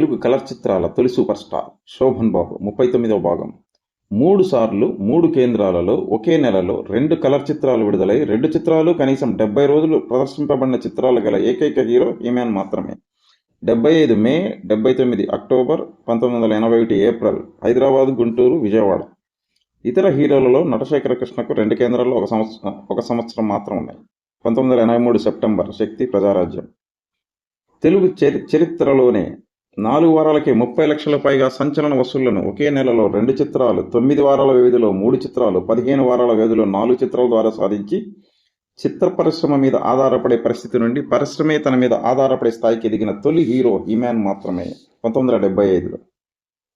Telugu colour చిత్రాల తొలి super star Shobhan బాబు ముప్పై తొమ్మిదవ భాగం. మూడు సార్లు మూడు కేంద్రాలలో ఒకే నెలలో రెండు కలర్ చిత్రాలు విడుదలై రెండు చిత్రాలు కనీసం డెబ్బై రోజులు ప్రదర్శింపబడిన చిత్రాలు గల ఏకైక హీరో ఈమెన్ మాత్రమే. డెబ్బై ఐదు మే డెబ్బై తొమ్మిది అక్టోబర్ పంతొమ్మిది వందల ఎనభై ఒకటి ఏప్రిల్ హైదరాబాద్ గుంటూరు విజయవాడ. ఇతర హీరోలలో నటశేఖర కృష్ణకు రెండు కేంద్రాల్లో ఒక సంవత్సరం ఒక సంవత్సరం మాత్రం ఉన్నాయి. పంతొమ్మిది వందల ఎనభై మూడు సెప్టెంబర్ శక్తి ప్రజారాజ్యం. తెలుగు చరి చరిత్రలోనే నాలుగు వారాలకే ముప్పై లక్షల పైగా సంచలన వసూళ్ళను ఒకే నెలలో రెండు చిత్రాలు తొమ్మిది వారాల వ్యవధిలో మూడు చిత్రాలు పదిహేను వారాల వ్యవధిలో నాలుగు చిత్రాల ద్వారా సాధించి చిత్ర పరిశ్రమ మీద ఆధారపడే పరిస్థితి నుండి పరిశ్రమే తన మీద ఆధారపడే స్థాయికి ఎదిగిన తొలి హీరో ఈమాన్ మాత్రమే. పంతొమ్మిది వందల డెబ్బై ఐదులో.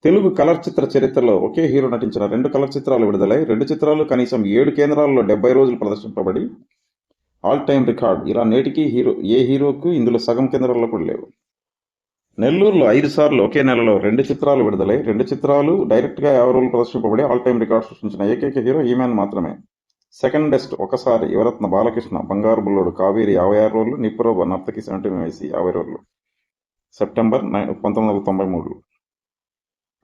తెలుగు కలర్ చిత్ర చరిత్రలో ఒకే హీరో నటించిన రెండు కలర్ చిత్రాలు విడుదలై రెండు చిత్రాలు కనీసం ఏడు కేంద్రాల్లో డెబ్బై రోజులు ప్రదర్శింపబడి ఆల్ టైమ్ రికార్డ్. ఇలా నేటికి హీరో ఏ హీరోకు ఇందులో సగం కేంద్రాల్లో కూడా లేవు. నెల్లూరులో ఐదు సార్లు ఒకే నెలలో రెండు చిత్రాలు విడుదలై రెండు చిత్రాలు డైరెక్ట్గా యాభై రోజులు ప్రదర్శింపబడి ఆల్ టైమ్ రికార్డ్ సృష్టించిన ఏకైక హీరో ఈమెన్ మాత్రమే. సెకండ్ బెస్ట్ ఒకసారి యువరత్న బాలకృష్ణ బంగారు బుల్లోడు కావేరి యాభై ఆరు రోజులు నిప్పురోబ నర్తకి సెవెంటీ వయసు యాభై రోజులు సెప్టెంబర్ పంతొమ్మిది వందల తొంభై మూడు.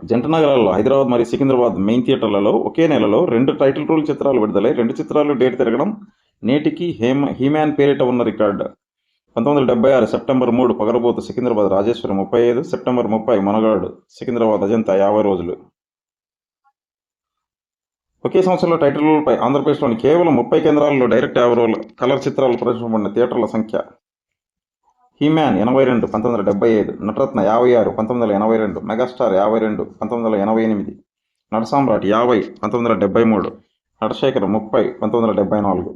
జంట నగరాల్లో హైదరాబాద్ మరియు సికింద్రాబాద్ మెయిన్ థియేటర్లలో ఒకే నెలలో రెండు టైటిల్ రోల్ చిత్రాలు విడుదలై రెండు చిత్రాలు డేట్ తిరగడం నేటికి హేమ హీమ్యాన్ పేరిట ఉన్న రికార్డు. పంతొమ్మిది వందల డెబ్బై ఆరు సెప్టెంబర్ మూడు పగరబోతు సికింద్రాబాద్ రాజేశ్వరి ముప్పై ఐదు సెప్టెంబర్ ముప్పై మనగాడు సికింద్రాబాద్ అజంతా యాభై రోజులు. ఒకే సంవత్సరంలో టైటిల్పై ఆంధ్రప్రదేశ్లోని కేవలం ముప్పై కేంద్రాల్లో డైరెక్ట్ యాభై రోజులు కలర్ చిత్రాలు ప్రదర్శించబడిన థియేటర్ల సంఖ్య హీమ్యాన్ ఎనభై రెండు పంతొమ్మిది వందల డెబ్బై ఐదు నటరత్న యాభై ఆరు పంతొమ్మిది వందల ఎనభై రెండు మెగాస్టార్ యాభై రెండు పంతొమ్మిది వందల ఎనభై ఎనిమిది నటసామ్రాట్ యాభై పంతొమ్మిది వందల డెబ్బై మూడు నటశేఖర్ ముప్పై పంతొమ్మిది వందల డెబ్బై నాలుగు.